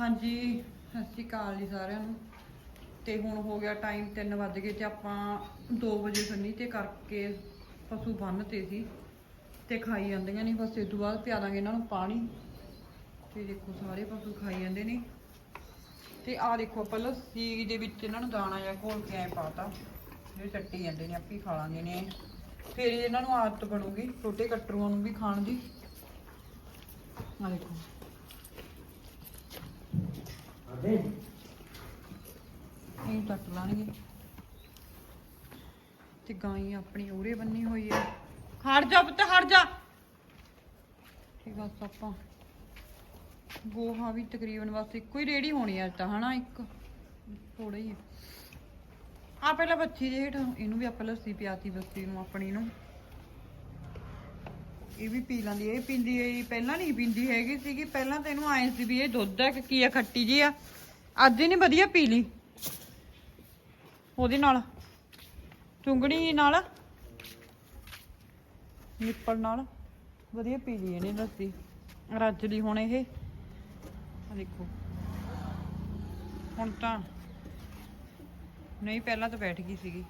ਹਾਂਜੀ, ਸਤਿ ਸ਼੍ਰੀ ਅਕਾਲ ਜੀ ਸਾਰਿਆਂ ਨੂੰ। ਤੇ ਹੁਣ ਹੋ ਗਿਆ ਟਾਈਮ 3 ਵੱਜ ਗਏ ਤੇ ਆਪਾਂ 2 ਵਜੇ ਸੰਨੀ ਤੇ ਕਰਕੇ ਪਸ਼ੂ ਬੰਨ ਤੇ ਸੀ। ਤੇ ਖਾਈ ਜਾਂਦੀਆਂ ਨੇ, ਬਸ ਇਸ ਤੋਂ ਬਾਅਦ ਪਿਆ ਦਾਂਗੇ ਇਹਨਾਂ ਨੂੰ ਪਾਣੀ। ਤੇ ਦੇਖੋ ਸਾਰੇ ਪਸ਼ੂ ਖਾਈ ਜਾਂਦੇ ਨੇ। ਤੇ ਆਹ ਦੇਖੋ ਆਪਾਂ ਲੱਸੀ ਦੇ ਵਿੱਚ ਇਹਨਾਂ ਨੂੰ ਦਾਣਾ ਜਾਂ ਘੋਲ ਕੇ ਐ ਪਾਤਾ। ਇਹ ਚੱਟੀ ਜਾਂਦੇ ਨੇ, ਆਪੇ ਹੀ ਖਾ ਲਾਂਗੇ ਨੇ। ਫਿਰ ਇਹਨਾਂ ਨੂੰ ਆਦਤ ਬਣੂਗੀ, ਛੋਟੇ ਕੱਟਰੂਆਂ ਨੂੰ ਵੀ ਖਾਣ ਦੀ। ਆਹ ਦੇਖੋ। ਇਹ ਕੱਟ ਲਾਣਗੇ ਤੇ ਗਾਈ ਆਪਣੀ ਉਰੇ ਬੰਨੀ ਹੋਈ ਹੈ। ਖੜ ਜਾ ਪੁੱਤ, ਹਟ ਜਾ। ਠੀਕ ਬਸ ਆਪਾਂ ਗੋਹਾ ਵੀ ਤਕਰੀਬਨ ਬਸ ਇੱਕੋ ਹੀ ਰੇੜੀ ਹੋਣੀ ਅੱਜ ਤਾਂ, ਹਨਾ, ਇੱਕ। ਥੋੜਾ ਹੀ ਆ। ਪਹਿਲਾਂ ਬੱਚੀ ਦੇ ਹੇਠ, ਇਹਨੂੰ ਵੀ ਆਪਾਂ ਲੱਸੀ ਪਿਆਤੀ ਬੱਚੀ ਨੂੰ ਆਪਣੀ ਨੂੰ। ਇਹ ਵੀ ਪੀ ਲੈਂਦੀ ਹੈ ਇਹ ਪੀਂਦੀ ਹੈ ਪਹਿਲਾਂ ਨਹੀਂ ਪੀਂਦੀ ਹੈਗੀ ਸੀਗੀ। ਪਹਿਲਾਂ ਤਾਂ ਇਹਨੂੰ ਆਏ ਸੀ ਵੀ ਇਹ ਦੁੱਧ ਹੈ ਕਿ ਕੀ ਆ, ਖੱਟੀ ਜੀ ਆ। ਅੱਜ ਇਹਨੇ ਵਧੀਆ ਪੀ ਲਈ। ਉਹਦੇ ਨਾਲ। ਚੁੰਗਣੀ ਨਾਲ। ਨਿੱਪਲ ਨਾਲ। ਵਧੀਆ ਪੀ ਲਈ ਇਹਨੇ ਲੱਸੀ। ਰੱਜ ਲਈ ਹੁਣ ਇਹ। ਆ ਦੇਖੋ। ਹੁਣ ਤਾਂ ਨਹੀਂ, ਪਹਿਲਾਂ ਤਾਂ ਬੈਠ ਗਈ ਸੀਗੀ।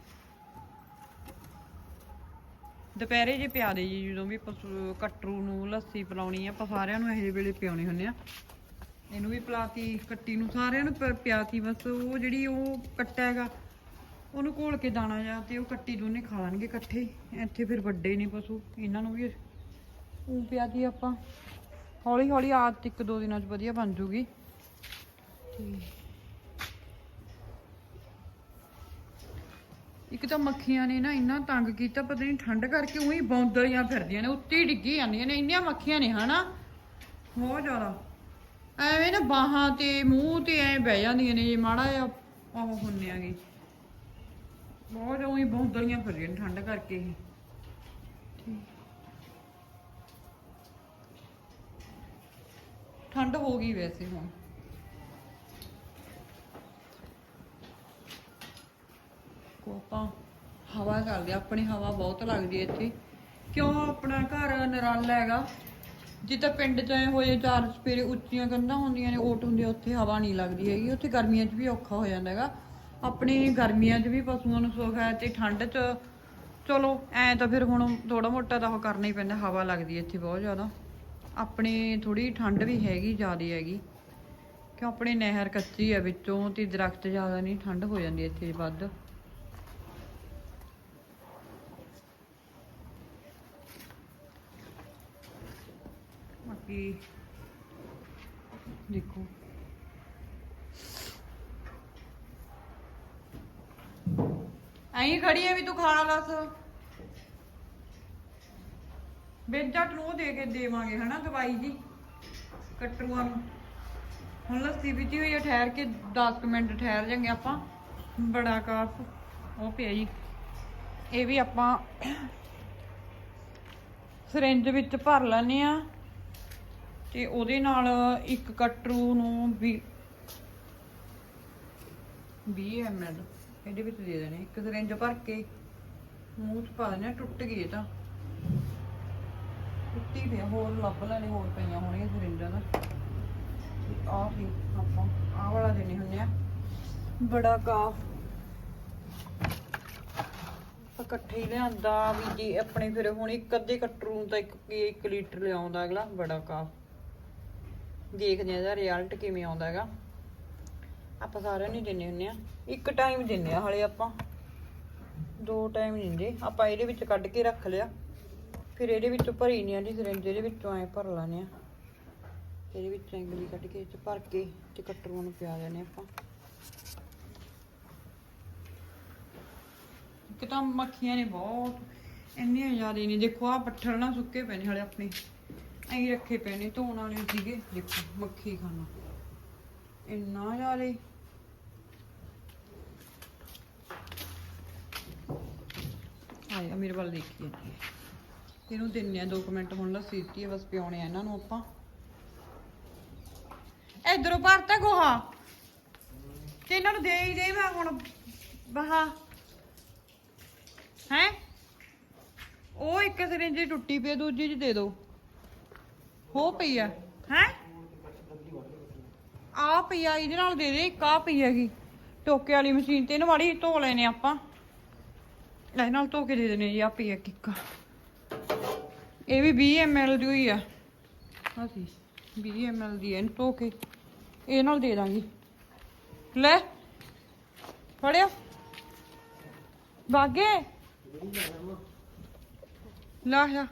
ਦੁਪਹਿਰੇ ਜੇ ਪਿਆ ਦੇ ਜੀ, ਜਦੋਂ ਵੀ ਪਸ਼ੂ, ਕੱਟਰੂ ਨੂੰ ਲੱਸੀ ਪਿਲਾਉਣੀ ਆ, ਆਪਾਂ ਸਾਰਿਆਂ ਨੂੰ ਇਹੋ ਜਿਹੇ ਵੇਲੇ ਪਿਆਉਣੇ ਹੁੰਦੇ ਆ। ਇਹਨੂੰ ਵੀ ਪਿਲਾਤੀ, ਕੱਟੀ ਨੂੰ ਸਾਰਿਆਂ ਨੂੰ ਪ- ਪਿਆਤੀ, ਬਸ ਉਹ ਜਿਹੜੀ ਉਹ ਕੱਟਾ ਹੈਗਾ, ਉਹਨੂੰ ਘੋਲ ਕੇ ਦਾਣਾ ਜਾ ਤੇ ਉਹ ਕੱਟੀ ਦੋਨੇ ਖਾ ਲੈਣਗੇ ਇਕੱਠੇ ਇੱਥੇ ਫਿਰ ਵੱਡੇ ਨੇ ਪਸ਼ੂ, ਇਹਨਾਂ ਨੂੰ ਵੀ ਉਹ ਪਿਆਤੀ ਆਪਾਂ। ਹੌਲੀ ਹੌਲੀ ਆਦਤ ਇੱਕ ਦੋ ਦਿਨਾਂ 'ਚ ਵਧੀਆ ਬਣ ਜੂਗੀ। ਤੇ ਇੱਕ ਤਾਂ ਮੱਖੀਆਂ ਨੇ ਨਾ ਇੰਨਾ ਤੰਗ ਕੀਤਾ ਪਤਾ ਨਹੀਂ ਠੰਡ ਕਰਕੇ ਉਹੀ ਬੌਂਦਲੀਆਂ ਫਿਰਦੀਆਂ ਨੇ ਉੱਤੇ ਹੀ ਡਿੱਗੀ ਜਾਂਦੀਆਂ ਨੇ ਇੰਨੀਆਂ ਮੱਖੀਆਂ ਨੇ ਹਨਾ? ਬਹੁਤ ਜ਼ਿਆਦਾ। ਐਵੇਂ ਨਾ ਬਾਹਾਂ ਤੇ ਮੂੰਹ ਤੇ ਐ ਬਹਿ ਜਾਂਦੀਆਂ ਨੇ ਜੇ ਮਾੜਾ ਜਿਹਾ ਉਹ ਹੁੰਨੇ ਆਗੇ। ਬਹੁਤ ਉਹੀ ਬੌਂਦਲੀਆਂ ਫਿਰਦੀਆਂ ਨੇ ਠੰਡ ਕਰਕੇ ਹੀ। ਠੰਡ ਹੋ ਗਈ ਵੈਸੇ ਹੁਣ। ਕੋ ਆਪਾਂ ਹਵਾ ਕਰਦੇ ਆਪਣੀ ਹਵਾ ਬਹੁਤ ਲੱਗਦੀ ਇੱਥੇ। ਕਿਉਂ ਆਪਣਾ ਘਰ ਨਰਾਲਾ ਹੈਗਾ? ਜਿੱਦਾਂ ਪਿੰਡ ਚ ਆਏ ਹੋਏ, ਚਾਰ ਸਪੇਰੇ ਉੱਚੀਆਂ ਕੰਧਾਂ ਹੁੰਦੀਆਂ ਨੇ ਓਟ ਹੁੰਦੇ ਉੱਥੇ ਹਵਾ ਨਹੀਂ ਲੱਗਦੀ ਹੈਗੀ। ਉੱਥੇ ਗਰਮੀਆਂ 'ਚ ਵੀ ਔਖਾ ਹੋ ਜਾਂਦਾ ਹੈਗਾ। ਆਪਣੇ ਗਰਮੀਆਂ 'ਚ ਵੀ ਪਸ਼ੂਆਂ ਨੂੰ ਸੁੱਖ ਹੈ ਤੇ ਠੰਡ 'ਚ ਚਲੋ, ਐ ਤਾਂ ਫਿਰ ਹੁਣ ਥੋੜਾ ਮੋਟਾ ਤਾਂ ਉਹ ਕਰਨਾ ਹੀ ਪੈਂਦਾ, ਹਵਾ ਲੱਗਦੀ ਇੱਥੇ ਬਹੁਤ ਜ਼ਿਆਦਾ। ਆਪਣੇ ਥੋੜੀ ਠੰਡ ਵੀ ਹੈਗੀ, ਜ਼ਿਆਦੀ ਹੈਗੀ। ਕਿਉਂ ਆਪਣੇ ਨਹਿਰ ਕੱਚੀ ਹੈ ਵਿੱਚੋਂ ਤੇ ਦਰਖਤ ਜ਼ਿਆਦਾ ਨਹੀਂ, ਠੰਡ ਹੋ ਜਾਂਦੀ ਇੱਥੇ ਵੱਧ। ਬਾਕੀ ਦੇਖੋ। ਐਂ ਖੜੀ ਐ ਵੀ ਤੂੰ ਖਾਣਾ ਲੱਸ ਬੇਜਟ ਨੂੰ ਉਹ ਦੇ ਕੇ ਦੇਵਾਂਗੇ ਹਨਾ ਦਵਾਈ ਜੀ, ਕਟਰੂਆਂ ਨੂੰ। ਹੁਣ ਲੱਸੀ ਪੀਤੀ ਹੋਈ ਆ ਠਹਿਰ ਕੇ 10 ਮਿੰਟ ਠਹਿਰ ਜਾਂਗੇ ਆਪਾਂ। ਬੜਾ ਕਾਫ ਉਹ ਪਿਆ ਜੀ। ਇਹ ਵੀ ਆਪਾਂ ਸਿਰਿੰਜ ਵਿੱਚ ਭਰ ਲੈਣੇ ਆ। ਤੇ ਉਹਦੇ ਨਾਲ ਇੱਕ ਕਟਰੂ ਨੂੰ ਵੀ 20 ml ਇਹਦੇ ਵਿੱਚ ਦੇ ਦੇਣੇ, ਇੱਕ ਸਿਰਿੰਜ ਭਰ ਕੇ ਮੂੰਹ 'ਚ ਪਾ ਦੇਣੇ, ਟੁੱਟ ਗਈ ਇਹ ਤਾਂ। ਟੁੱਟੀ ਪਿਆ ਹੋਰ ਲੱਭ ਲੈਣੇ, ਹੋਰ ਪਈਆਂ ਹੋਣੀਆਂ ਸਿਰਿੰਜਾਂ ਦਾ ਆਹ ਵੀ ਆਪਾਂ ਆਹ ਵਾਲਾ ਦੇਣੇ ਹੁੰਦੇ ਆ। ਬੜਾ ਕਾਫ। ਇਕੱਠੇ ਹੀ ਲਿਆਂਦਾ ਵੀ ਜੀ ਆਪਣੇ ਫਿਰ ਹੁਣ ਇੱਕ ਅੱਧੇ ਕਟਰੂ ਨੂੰ ਤਾਂ ਇੱਕ 1 ਲੀਟਰ ਲਿਆਉਂਦਾ ਅਗਲਾ, ਬੜਾ ਕਾਫ। ਦੇਖਦੇ ਆ ਇਹਦਾ ਰਿਜ਼ਲਟ ਕਿਵੇਂ ਆਉਂਦਾ ਹੈਗਾ। ਆਪਾਂ ਸਾਰਿਆਂ ਨੂੰ ਦਿੰਨੇ ਹੁੰਨੇ ਆ ਇੱਕ ਟਾਈਮ ਦਿੰਨੇ ਆ ਹਲੇ ਆਪਾਂ। ਦੋ ਟਾਈਮ ਦਿੰਦੇ। ਆਪਾਂ ਇਹਦੇ ਵਿੱਚ ਕੱਢ ਕੇ ਰੱਖ ਲਿਆ। ਫਿਰ ਇਹਦੇ ਵਿੱਚੋਂ ਭਰੀ ਨਹੀਂ ਆਂਦੀ ਸਿਰਿੰਜ ਇਹਦੇ ਵਿੱਚੋਂ ਐ ਭਰ ਲਾਨੇ ਆ ਇਹਦੇ ਵਿੱਚ ਐਂਗਲੀ ਕੱਢ ਕੇ ਇਹ ਭਰ ਕੇ ਤੇ ਕਟਰੂਆਂ ਨੂੰ ਪਿਆ ਦੇਣੇ ਆਪਾਂ। ਇੱਕ ਤਾਂ ਮੱਖੀਆਂ ਨੇ ਬਹੁਤ, ਇੰਨੀਆਂ ਜ਼ਿਆਦਾ ਨੇ ਦੇਖੋ ਆ ਪੱਥਰ ਨਾ ਸੁੱਕੇ ਪਏ ਨੇ ਹਲੇ ਆਪਣੇ। ਐਂ ਰੱਖੇ ਪਏ ਨੇ, ਧੋਣ ਵਾਲੇ ਸੀਗੇ। ਦੇਖੋ, ਮੱਖੀ ਖਾਣਾ। ਇੰਨਾ ਜ਼ਿਆਦਾ ਆਇਆ ਮੇਰੇ ਵੱਲ ਦੇਖੀ ਜਾਂਦੀ ਹੈ। ਇਹਨੂੰ ਦਿੰਨੇ ਆ 2 ਮਿੰਟ ਹੁਣ ਲੱਸੀ ਦਿੱਤੀ ਹੈ, ਬਸ ਪਿਉਣੇ ਆ ਇਹਨਾਂ ਨੂੰ ਆਪਾਂ। ਇਧਰੋਂ ਭਰਤਾ ਗੋਹਾ। ਤੇ ਇਹਨਾਂ ਨੂੰ ਦੇ ਹੀ, ਦੇ ਮੈਂ ਹੁਣ ਬਹਾ ਹੈ? ਉਹ ਇੱਕ ਸਿਰਿੰਜ ਟੁੱਟੀ ਪਈ ਦੂਜੀ ਚ ਦੇ ਦਿਓ ਹੋ ਪਈ ਆ। ਹੈ? ਆ ਪਈ ਆ, ਇਹਦੇ ਨਾਲ ਦੇ ਦੇ, ਇੱਕ ਆ ਪਈ ਹੈਗੀ। ਟੋਕੇ ਵਾਲੀ ਮਸ਼ੀਨ ਤੇ, ਇਹਨੂੰ ਮਾੜੀ ਧੋ ਲੈਨੇ ਆਪਾਂ। ਇਹਦੇ ਨਾਲ ਧੋ ਕੇ ਦੇ ਦੇਣੇ ਜੀ ਆ ਪਈ ਆ ਕਿੱਕਾ ਇਹ ਵੀ 20 ml ਦੀ ਹੋਈ ਆ। ਆ 20 ml ਦੀ ਇਹਨੂੰ ਧੋ ਕੇ ਇਹ ਨਾਲ ਦੇ ਦਾਂਗੀ। ਲੈ, ਫੜਿਓ। ਬਾਗੇ। ਲਾ ਜਾ।